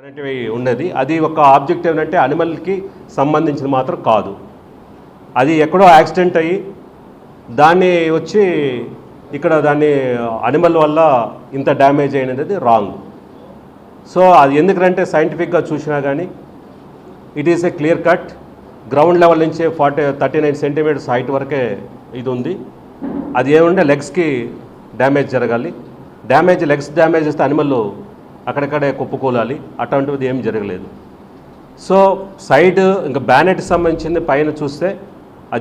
అనేటివి ఉన్నది. అది ఒక ఆబ్జెక్ట్ ఏంటంటే అనిమల్కి సంబంధించిన మాత్రం కాదు. అది ఎక్కడో యాక్సిడెంట్ అయ్యి దాన్ని వచ్చి ఇక్కడ దాన్ని అనిమల్ వల్ల ఇంత డ్యామేజ్ అయినది రాంగ్. సో అది ఎందుకంటే సైంటిఫిక్గా చూసినా కానీ it is a clear cut. Ground level నుంచి forty thirty nine centimetres height వరకే ఇది ఉంది. అది ఏముంటే లెగ్స్కి డ్యామేజ్ జరగాలి. డ్యామేజ్ లెగ్స్ డ్యామేజ్ చేస్తే అనిమల్ అక్కడక్కడే కుప్పకూలాలి. అటువంటిది ఏం జరగలేదు. సో సైడ్ ఇంకా బ్యానెట్ సంబంధించింది పైన చూస్తే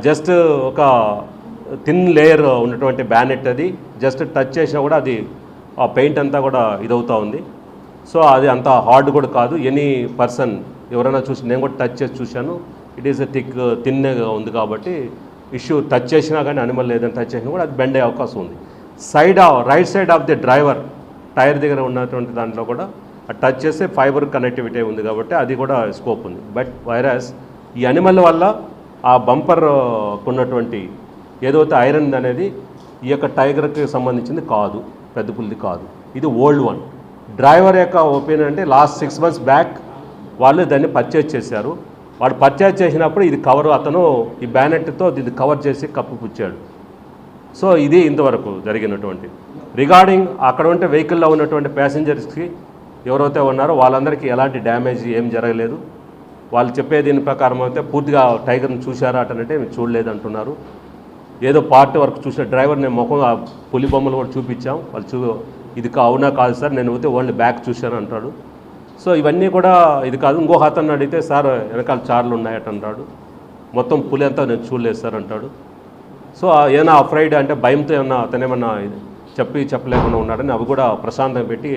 జస్ట్ ఒక థిన్ లేయర్ ఉన్నటువంటి బ్యానెట్ అది. జస్ట్ టచ్ చేసినా కూడా అది ఆ పెయింట్ అంతా కూడా ఇదవుతూ ఉంది. సో అది అంత హార్డ్ కూడా కాదు. ఎనీ పర్సన్ ఎవరైనా చూసి నేను కూడా టచ్ చేసి చూశాను. ఇట్ ఈస్ ఎ థిక్ థిన్గా ఉంది కాబట్టి ఇష్యూ టచ్ చేసినా కానీ అనిమల్ లేదని టచ్ చేసినా కూడా అది బెండ్ అయ్యే అవకాశం ఉంది. Side right side of the driver tyre దగ్గర ఉన్నటువంటి దాంట్లో కూడా టచ్ చేస్తే ఫైబర్ కనెక్టివిటీ ఉంది కాబట్టి అది కూడా స్కోప్ ఉంది. బట్ వైరస్ ఈ అనిమల్ వల్ల ఆ బంపర్ ఉన్నటువంటి ఏదైతే ఐరన్ అనేది ఈ యొక్క టైగర్కి సంబంధించింది కాదు పెద్ద పుల్లిది కాదు. ఇది ఓల్డ్ వన్. డ్రైవర్ యొక్క ఒపీనియన్ అంటే లాస్ట్ సిక్స్ మంత్స్ బ్యాక్ వాళ్ళు దాన్ని పర్చేజ్ చేశారు. వాడు పర్చేజ్ చేసినప్పుడు ఇది కవర్ అతను ఈ బ్యానెట్తో దీన్ని కవర్ చేసి కప్పు పుచ్చాడు. సో ఇది ఇంతవరకు జరిగినటువంటి రిగార్డింగ్ అక్కడ ఉంటే వెహికల్లో ఉన్నటువంటి ప్యాసింజర్స్కి ఎవరైతే ఉన్నారో వాళ్ళందరికీ ఎలాంటి డ్యామేజ్ ఏం జరగలేదు. వాళ్ళు చెప్పే దీని ప్రకారం అయితే పూర్తిగా టైగర్ని చూశారా అటనంటే మేము చూడలేదు అంటున్నారు ఏదో పార్ట్ వరకు చూసిన డ్రైవర్ నేను ముఖం ఆ పులి బొమ్మలు కూడా చూపించాం. వాళ్ళు చూ ఇది కా- అవునా కాదు సార్ నేను పోతే ఓన్లీ బ్యాక్ చూశాను అంటాడు. సో ఇవన్నీ కూడా ఇది కాదు. ఇంకో అతను అడిగితే సార్ వెనకాల చార్లు ఉన్నాయట అంటాడు. మొత్తం పులి అంతా నేను చూడలేదు సార్ అంటాడు. సో ఏమైనా అఫ్రైడ్ అంటే భయంతో ఏమన్నా అతనేమన్నా ఇది చెప్పి చెప్పలేకుండా ఉన్నాడని అవి కూడా ప్రశాంతం పెట్టి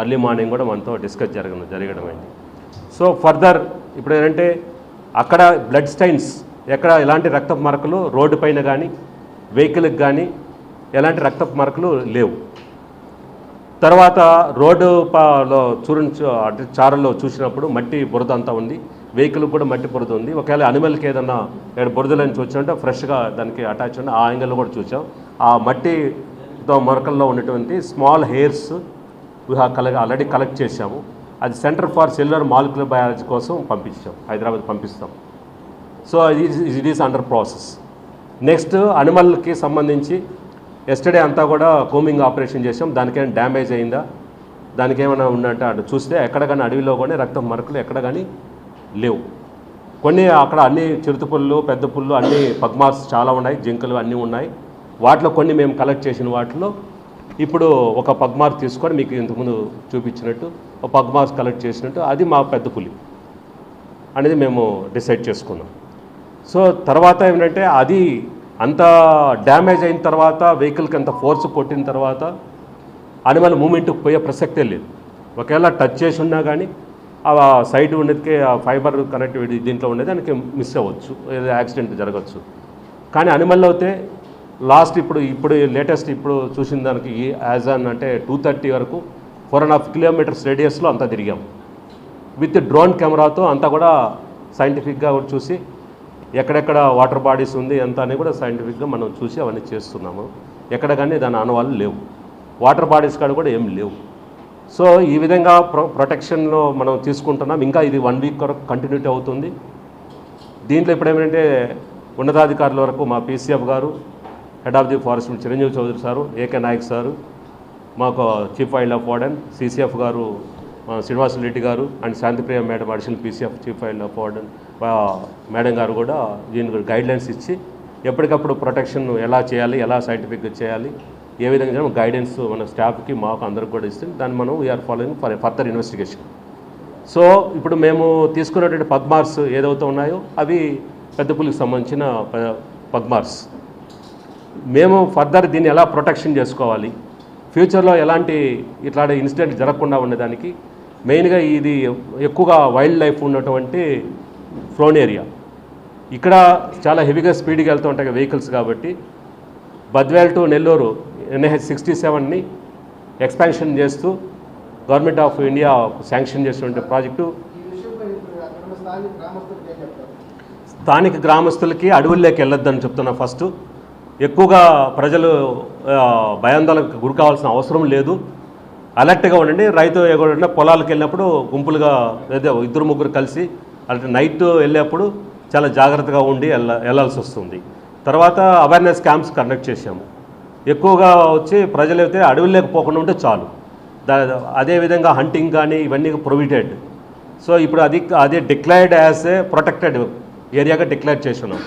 అర్లీ మార్నింగ్ కూడా మనతో డిస్కస్ జరగడం జరగడం అయింది సో ఫర్దర్ ఇప్పుడు ఏంటంటే అక్కడ బ్లడ్ స్టైన్స్ ఎక్కడ ఎలాంటి రక్తపు మరకలు రోడ్డు పైన కానీ వెహికల్కి కానీ ఎలాంటి రక్తపు మరకలు లేవు. తర్వాత రోడ్డు పాలో చూడని అంటే చారల్లో చూసినప్పుడు మట్టి బురద అంతా ఉంది. వెహికల్ కూడా మట్టి బురద ఉంది. ఒకవేళ అనిమల్కి ఏదన్నా బురదలని చూసామంటే ఫ్రెష్గా దానికి అటాచ్ ఉంది ఆ యాంగిల్లో కూడా చూసాం. ఆ మట్టి మరకల్లో ఉన్నటువంటి small hairs collect already collect చేశాము. అది centre for cellular molecular biology కోసం పంపించాం. హైదరాబాద్ పంపిస్తాం. So it is under process next అనిమల్కి సంబంధించి ఎస్టర్డే అంతా కూడా కోమింగ్ ఆపరేషన్ చేసాం దానికేమైనా డ్యామేజ్ అయిందా? దానికి ఏమైనా ఉన్నట్టు అటు చూస్తే ఎక్కడ కానీ అడవిలో కానీ రక్తం మరకలు ఎక్కడ కానీ లేవు. కొన్ని అక్కడ అన్ని చిరుత పెద్ద పుల్లు అన్ని పగ్మాస్ చాలా ఉన్నాయి. జింకలు అన్నీ ఉన్నాయి. వాటిలో కొన్ని మేము కలెక్ట్ చేసిన వాటిలో ఇప్పుడు ఒక పగ్మార్క్ తీసుకొని మీకు ఇంతకుముందు చూపించినట్టు ఒక పగ్మార్స్ కలెక్ట్ చేసినట్టు అది మా పెద్ద పులి. అనేది మేము డిసైడ్ చేసుకున్నాం. సో తర్వాత ఏమిటంటే అది అంత డ్యామేజ్ అయిన తర్వాత వెహికల్కి అంత ఫోర్స్ కొట్టిన తర్వాత అనిమల్ మూమెంట్కి పోయే ప్రసక్తే లేదు. ఒకవేళ టచ్ చేసి ఉన్నా కానీ ఆ సైడ్ ఉండేదికే ఆ ఫైబర్ కనెక్టివిటీ దీంట్లో ఉండేది దానికి మిస్ అవ్వచ్చు ఏదో యాక్సిడెంట్ జరగచ్చు కానీ అనిమల్ అయితే లాస్ట్ ఇప్పుడు ఇప్పుడు లేటెస్ట్ ఇప్పుడు చూసిన దానికి యాజ్ అన్ అంటే టూ థర్టీ వరకు ఫోర్ అండ్ హాఫ్ కిలోమీటర్స్ రేడియస్లో అంతా తిరిగాం. విత్ డ్రోన్ కెమెరాతో అంతా కూడా సైంటిఫిక్గా కూడా చూసి ఎక్కడెక్కడ వాటర్ బాడీస్ ఉంది ఎంత అని కూడా సైంటిఫిక్గా మనం చూసి అవన్నీ చేస్తున్నాము. ఎక్కడ కానీ దాని ఆనవాళ్ళు లేవు. వాటర్ బాడీస్ కాడ కూడా ఏం లేవు. సో ఈ విధంగా ప్రొ ప్రొటెక్షన్లో మనం తీసుకుంటున్నాం. ఇంకా ఇది వన్ వీక్ వరకు కంటిన్యూటీ అవుతుంది. దీంట్లో ఇప్పుడు ఏమిటంటే ఉన్నతాధికారుల వరకు మా పీసీఎఫ్ గారు head of the forest Chiranjeevi Chowdary sir AK Nayak sir మాకు chief wild of warden CCF గారు మా శ్రీనివాస రెడ్డి గారు and Shantipriya madam additional PCF chief wild of warden madam గారు కూడా దీనికి గైడ్లైన్స్ ఇచ్చి ఎప్పటికప్పుడు ప్రొటెక్షన్ ఎలా చేయాలి ఎలా సైంటిఫిక్గా చేయాలి ఏ విధంగా గైడెన్స్ మన స్టాఫ్కి మాకు అందరికి కూడా ఇస్తే దాన్ని మనం we're following for further investigation so ఇప్పుడు మేము తీసుకున్నటువంటి పద్మార్స్ ఏదైతే ఉన్నాయో అవి పెద్ద పులికి సంబంధించిన ప- పద్మార్స్ మేము ఫర్దర్ దీన్ని ఎలా ప్రొటెక్షన్ చేసుకోవాలి? ఫ్యూచర్లో ఎలాంటి ఇట్లాంటి ఇన్సిడెంట్ జరగకుండా ఉండేదానికి మెయిన్గా ఇది ఎక్కువగా వైల్డ్ లైఫ్ ఉన్నటువంటి ఫ్లోన్ ఏరియా ఇక్కడ చాలా హెవీగా స్పీడ్గా వెళ్తూ ఉంటాయి వెహికల్స్ కాబట్టి Badvel to Nellore NH sixty సెవెన్ని expansion చేస్తూ గవర్నమెంట్ ఆఫ్ ఇండియా శాంక్షన్ చేసినటువంటి ప్రాజెక్టు స్థానిక గ్రామస్తులకి అడవుల్లోకి వెళ్ళొద్దని చెప్తున్నా ఫస్ట్ ఎక్కువగా ప్రజలు భయాందోళనకు గురి కావాల్సిన అవసరం లేదు. అలర్ట్గా ఉండండి. రైతు ఎక్కడ పొలాలకు వెళ్ళినప్పుడు గుంపులుగా లేదా ఇద్దరు ముగ్గురు కలిసి అలాంటి నైట్ వెళ్ళేప్పుడు చాలా జాగ్రత్తగా ఉండి వెళ్ళ వెళ్ళాల్సి వస్తుంది. తర్వాత అవేర్నెస్ క్యాంప్స్ కండక్ట్ చేశాము. ఎక్కువగా వచ్చి ప్రజలైతే అడవిలోకి పోకుండా ఉంటే చాలు. దా అదేవిధంగా హంటింగ్ కానీ ఇవన్నీ ప్రొవిటెడ్ సో ఇప్పుడు అది అదే డిక్లైర్డ్ యాజ్ ఏ ప్రొటెక్టెడ్ ఏరియాగా డిక్లేర్ చేసినాం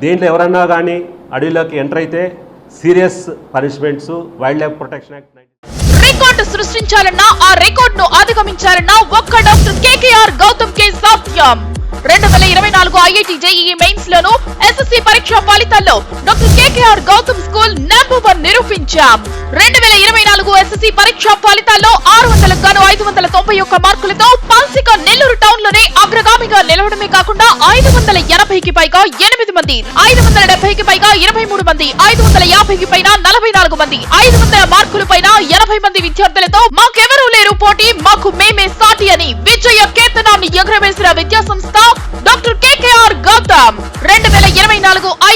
దీంట్లో ఎవరన్నా కానీ అడవిలోకి ఎంటర్ అయితే serious punishments wild life protection act record సృష్టించాలన్నా ఆ రికార్డ్ను అధిగమించాలన్నా ఒక్క డాక్టర్ కేకేఆర్ గౌతమ్ కే సాధ్యం రెండు వేల ఇరవై నాలుగు ఐఐటి జేఈఈ మెయిన్స్ లోను ఎస్ఎస్సి పరీక్ష ఫలితాల్లో doctor KKR Gautam school number one నిరూపించాం. రెండు వేల ఇరవై నాలుగు ఎస్ఎస్సి పరీక్ష ఫలితాల్లో ఆరు వందలకు గాను ఐదు వందల తొంభై ఒక్క మార్కులతో పాల్సిక నెల్లూరు టౌన్లోనే అగ్రగామిగా నిలవడమే కాకుండా ఐదు వందల ఎనభైకి పైగా ఎనిమిది మంది ఐదు వందల డెబ్బైకి పైగా ఇరవై మూడు మంది ఐదు వందల యాభైకి పైన నలభై నాలుగు మంది ఐదు వందల మార్కుల పైన ఎనభై మంది విద్యార్థులతో మాకెవరూ లేరు పోటీ మాకు మేమే సాటి అని విజయ కేతనాన్ని ఎగురవేసిన విద్యా సంస్థ doctor KKR Gautam.